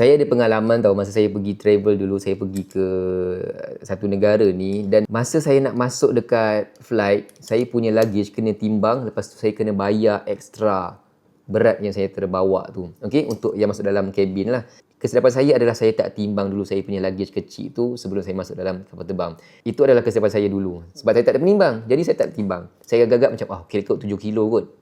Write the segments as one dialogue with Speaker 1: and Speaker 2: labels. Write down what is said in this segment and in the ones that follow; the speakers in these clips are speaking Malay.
Speaker 1: Saya ada pengalaman tau masa saya pergi travel dulu, saya pergi ke satu negara ni dan masa saya nak masuk dekat flight, saya punya luggage kena timbang lepas tu saya kena bayar extra berat yang saya terbawa tu. Okey, untuk yang masuk dalam kabin lah. Kesilapan saya adalah saya tak timbang dulu saya punya luggage kecil tu sebelum saya masuk dalam kapal terbang. Itu adalah kesilapan saya dulu. Sebab saya tak ada penimbang. Jadi saya tak timbang. Saya agak-agak macam, ah, kira kot 7 kilo kot.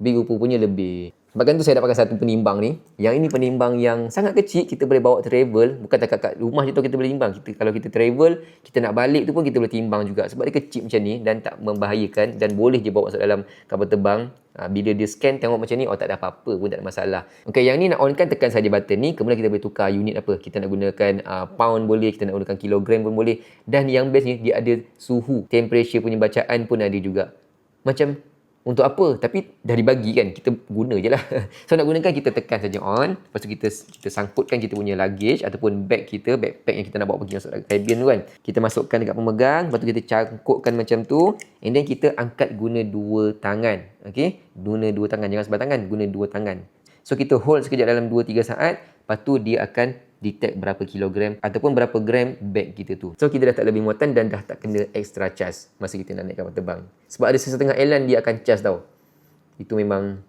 Speaker 1: Tapi rupa-rupanya lebih. Sebabkan tu saya dah pakai satu penimbang ni. Yang ini penimbang yang sangat kecil. Kita boleh bawa travel. Bukan tak kat rumah je tu kita boleh timbang. Kita, kalau kita travel, kita nak balik tu pun kita boleh timbang juga. Sebab dia kecil macam ni dan tak membahayakan. Dan boleh je bawa masuk dalam kapal terbang. Ha, bila dia scan tengok macam ni, oh tak ada apa-apa pun tak ada masalah. Okay, yang ni nak on kan tekan saja button ni. Kemudian kita boleh tukar unit apa. Kita nak gunakan uh, pound boleh, kita nak gunakan kilogram pun boleh. Dan yang best ni, dia ada suhu. Temperature punya bacaan pun ada juga. Macam untuk apa? Tapi dah dibagi kan, kita guna je lah. So nak gunakan, kita tekan saja on. Lepas tu kita kita sangkutkan kita punya luggage ataupun bag kita, backpack yang kita nak bawa pergi masuk cabin tu kan. Kita masukkan dekat pemegang, lepas tu kita cangkutkan macam tu. And then kita angkat guna dua tangan. Okay? Guna dua tangan, jangan sebelah tangan, guna dua tangan. So kita hold sekejap dalam 2-3 saat, lepas tu dia akan detect berapa kilogram ataupun berapa gram bag kita tu. So kita dah tak lebih muatan dan dah tak kena extra charge masa kita nak naik kapal terbang. Sebab ada sesetengah airline dia akan charge tau. Itu memang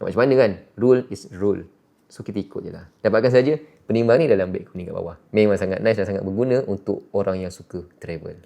Speaker 1: macam mana kan? Rule is rule. So kita ikut je lah. Dapatkan saja penimbang ni dalam beg kuning kat bawah. Memang sangat nice dan sangat berguna untuk orang yang suka travel.